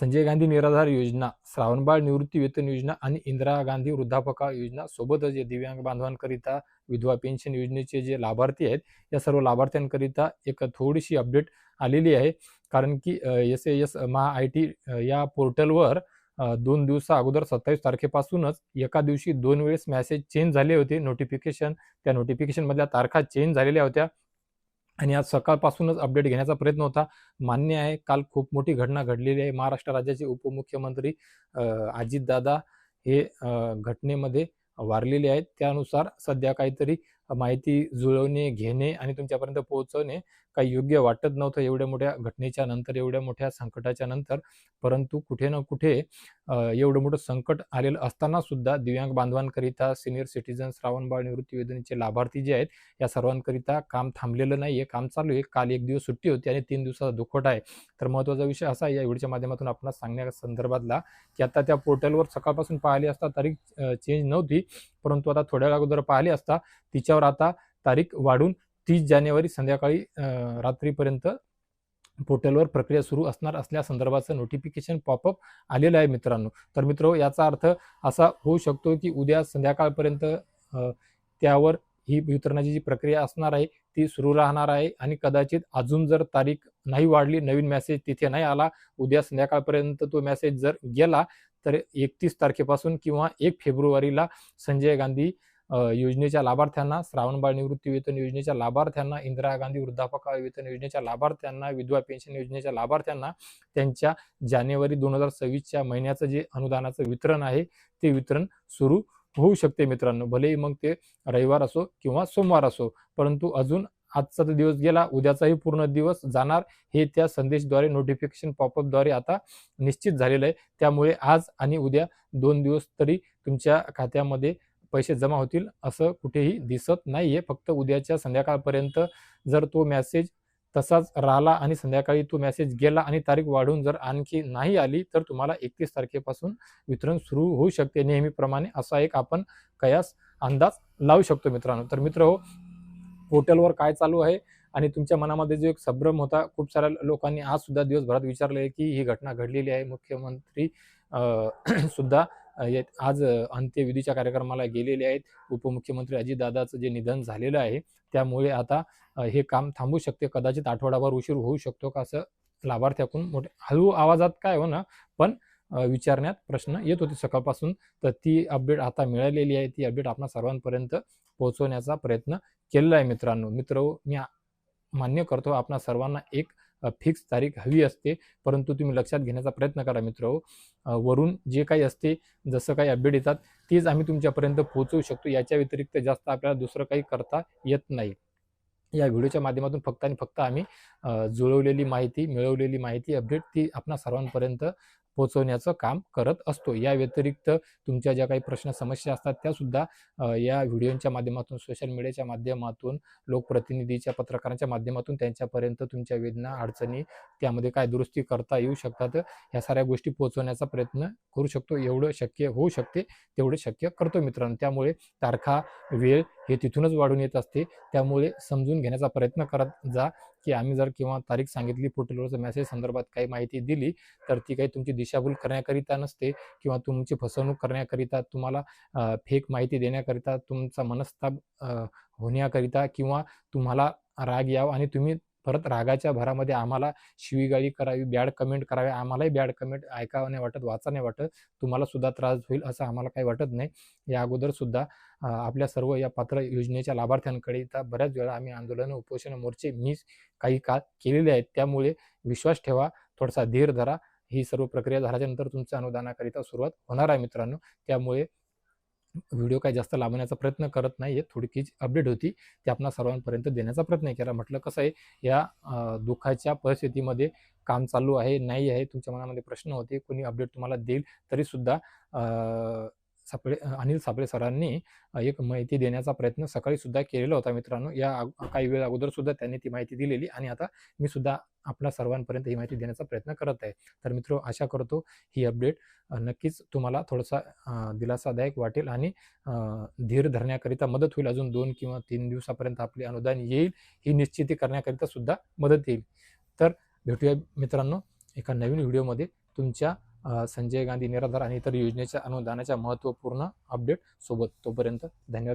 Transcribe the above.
संजय गांधी निराधार योजना श्रावणबाळ निवृत्ती वेतन योजना आणि इंदिरा गांधी वृद्धापकाळ योजना सोबतच या दिव्यांग बांधवांकरिता विधवा पेन्शन योजनेचे जे लाभार्थी आहेत या सर्व लाभार्थ्यांकरिता एक थोडीशी अपडेट आलेली आहे. कारण की S A S Maha I T या पोर्टलवर दोन दिवसा अगोदर सत्तावीस तारखेपासूनच एका दिवशी दोन वेळेस मॅसेज चेंज झाले होते. नोटिफिकेशन त्या नोटिफिकेशनमधल्या तारखा चेंज झालेल्या होत्या. आणि आज सकाळपासूनच अपडेट घेण्याचा प्रयत्न होता. मान्य आहे काल खूप मोठी घटना घडलेली आहे. महाराष्ट्र राज्याचे उपमुख्यमंत्री अजितदादा हे घटनेमध्ये वारलेले आहेत. त्यानुसार सध्या काहीतरी माहिती जुळवणे घेणे आणि तुमच्यापर्यंत पोहोचवणे काही योग्य वाटत नव्हतं एवढ्या मोठ्या घटनेच्या नंतर एवढ्या मोठ्या संकटाच्या नंतर. परंतु कुठे ना कुठे एवढं मोठं संकट आलेलं असताना सुद्धा दिव्यांग बांधवांकरिता सिनियर सिटीजन श्रावणबाळ निवृत्ती योजनेचे लाभार्थी जे आहेत या सर्वांकरिता काम थांबलेलं नाही आहे काम चालू आहे. काल एक दिवस सुट्टी होती आणि तीन दिवसाचा दुखवट आहे. तर महत्त्वाचा विषय असा आहे या व्हिडिओच्या माध्यमातून आपण सांगण्या संदर्भातला की आता त्या पोर्टलवर सकाळपासून पाहिली असता तारीख चेंज नव्हती. परंतु आता थोड्या वेळ अगोदर पाहिले असता तिच्यावर आता तारीख वाढून तीस जानेवारी संध्याकाळी रात्रीपर्यंत पोर्टलवर प्रक्रिया सुरू असणार असल्या संदर्भाचं नोटिफिकेशन पॉपअप आलेलं आहे मित्रांनो. तर मित्र याचा अर्थ असा होऊ शकतो की उद्या संध्याकाळपर्यंत त्यावर ही वितरणाची जी प्रक्रिया असणार आहे ती सुरू राहणार आहे आणि कदाचित अजून जर तारीख नाही वाढली नवीन मेसेज तिथे नाही आला उद्या संध्याकाळपर्यंत तो मेसेज जर गेला तर एकतीस तारखेपासून किंवा एक फेब्रुवारीला संजय गांधी योजनेच्या लाभार्थ्यांना श्रावणबाळ निवृत्ती वेतन योजनेच्या लाभार्थ्यांना इंदिरा गांधी वृद्धापकाळ वेतन योजनेच्या लाभार्थ्यांना विधवा पेन्शन योजनेच्या लाभार्थ्यांना त्यांच्या जानेवारी दोन हजार सव्वीसच्या महिन्याचं जे अनुदानाचं वितरण आहे ते वितरण सुरू होऊ शकते मित्रांनो. भलेही मग ते रविवार असो किंवा सोमवार असो परंतु अजून आजचा तर दिवस गेला उद्याचाही पूर्ण दिवस जाणार. हे त्या संदेशद्वारे नोटिफिकेशन पॉपअपद्वारे आता निश्चित झालेलं आहे. त्यामुळे आज आणि उद्या दोन दिवस तरी तुमच्या खात्यामध्ये पैसे जमा होतील असं कुठेही दिसत नाही आहे फक्त उद्याच्या संध्याकाळपर्यंत जर तो मेसेज तसाच राहिला आणि संध्याकाळी तो मेसेज गेला आणि तारीख वाढून जर आणखी नाही आली तर तुम्हाला एकतीस तारखेपासून वितरण सुरू होऊ शकते. नेहमीप्रमाणे असा एक आपण कयास अंदाज लावू शकतो मित्रांनो. तर मित्र हो पोर्टलवर काय चालू आहे आणि तुमच्या मनामध्ये जो एक संभ्रम होता खूप साऱ्या लोकांनी आज सुद्धा दिवसभरात विचारले की ही घटना घडलेली आहे. मुख्यमंत्री सुद्धा आज अंत्यविधीच्या कार्यक्रमाला गेलेले आहेत. उपमुख्यमंत्री अजितदादाचं जे निधन झालेलं आहे त्यामुळे आता हे काम थांबू शकते. कदाचित आठवडाभर उशीर होऊ शकतो का असं लाभार्थ्याकडून मोठे हळू आवाजात काय हो ना पण विचारण्यात प्रश्न येत होते सकाळपासून. तर ती अपडेट आता मिळालेली आहे. ती अपडेट आपणा सर्वांपर्यंत पोहोचवण्याचा प्रयत्न केलेला आहे मित्रांनो. मित्र हो, मी मान्य करतो आपणा सर्वांना एक फिक्स तारीख हवी असते. परंतु तुम्ही लक्षात घेण्याचा प्रयत्न करा मित्र. हो. वरून जे काही असते जसं काही अपडेट येतात तेच आम्ही तुमच्यापर्यंत पोहोचवू शकतो. याच्या व्यतिरिक्त जास्त आपल्याला दुसरं काही करता येत नाही. या व्हिडिओच्या माध्यमातून फक्त आणि फक्त आम्ही जुळवलेली माहिती मिळवलेली माहिती अपडेट ती आपणा सर्वांपर्यंत पोहोचवण्याचं काम करत असतो. या व्यतिरिक्त तुमच्या ज्या काही प्रश्न समस्या असतात त्यासुद्धा सुद्धा या व्हिडिओच्या माध्यमातून सोशल मीडियाच्या माध्यमातून लोकप्रतिनिधीच्या पत्रकारांच्या माध्यमातून त्यांच्यापर्यंत तुमच्या वेदना अडचणी त्यामध्ये काय दुरुस्ती करता येऊ शकतात ह्या साऱ्या गोष्टी पोहोचवण्याचा प्रयत्न करू शकतो. एवढं शक्य होऊ शकते तेवढं शक्य करतो मित्रांनो. त्यामुळे तारखा वेळ हे तिथूनच वाढून येत असते. त्यामुळे समजून घेण्याचा प्रयत्न करत जा की आम्ही जर किंवा तारीख सांगितली पोर्टलवरचा मेसेज संदर्भात काही माहिती दिली तर ती काही तुमची दिशाभूल करण्याकरिता नसते किंवा तुमची फसवणूक करण्याकरिता तुम्हाला फेक माहिती देण्याकरिता तुमचा मनस्ताप होण्याकरिता किंवा तुम्हाला राग याव आणि तुम्ही परत रागाच्या भरामध्ये आम्हाला शिवीगाळी करावी बॅड कमेंट करावे आम्हालाही बॅड कमेंट ऐकावं नाही वाटत वाचा नाही वाटत. तुम्हाला सुद्धा त्रास होईल असं आम्हाला काही वाटत नाही. या अगोदर सुद्धा आपल्या सर्व या पात्र योजनेच्या लाभार्थ्यांकडे तर बऱ्याच वेळा आम्ही आंदोलन उपोषण मोर्चे मी काही काळ केलेले आहेत त्यामुळे विश्वास ठेवा थोडासा धीर धरा. ही सर्व प्रक्रिया झाल्याच्यानंतर तुमच्या अनुदानाकरिता सुरुवात होणार आहे मित्रांनो. त्यामुळे व्हिडिओ काही जास्त लांबण्याचा प्रयत्न करत नाही आहे थोडकीच अपडेट होती. ती आपणा सर्वांपर्यंत देण्याचा प्रयत्न केला. म्हटलं कसं आहे या दुःखाच्या परिस्थितीमध्ये काम चालू आहे नाही आहे तुमच्या मनामध्ये प्रश्न होते कोणी अपडेट तुम्हाला देईल तरीसुद्धा सापळे अनिल सापळे सरांनी एक माहिती देण्याचा प्रयत्न सकाळी सुद्धा केलेला होता मित्रांनो. या काही वेळ अगोदर सुद्धा त्यांनी ती माहिती दिलेली आणि आता मी सुद्धा आपल्या सर्वांपर्यंत ही माहिती देण्याचा प्रयत्न करत आहे. तर मित्र आशा करतो ही अपडेट नक्कीच तुम्हाला थोडासा दिलासादायक वाटेल आणि धीर धरण्याकरिता मदत होईल. अजून दोन किंवा तीन दिवसापर्यंत आपले अनुदान येईल ही निश्चिती करण्याकरिता सुद्धा मदत येईल. तर भेटूया मित्रांनो एका नवीन व्हिडिओमध्ये. तुमच्या संजय गांधी निराधार आणि इतर योजनेच्या अनुदानाच्या महत्त्वपूर्ण अपडेट सोबत तोपर्यंत धन्यवाद.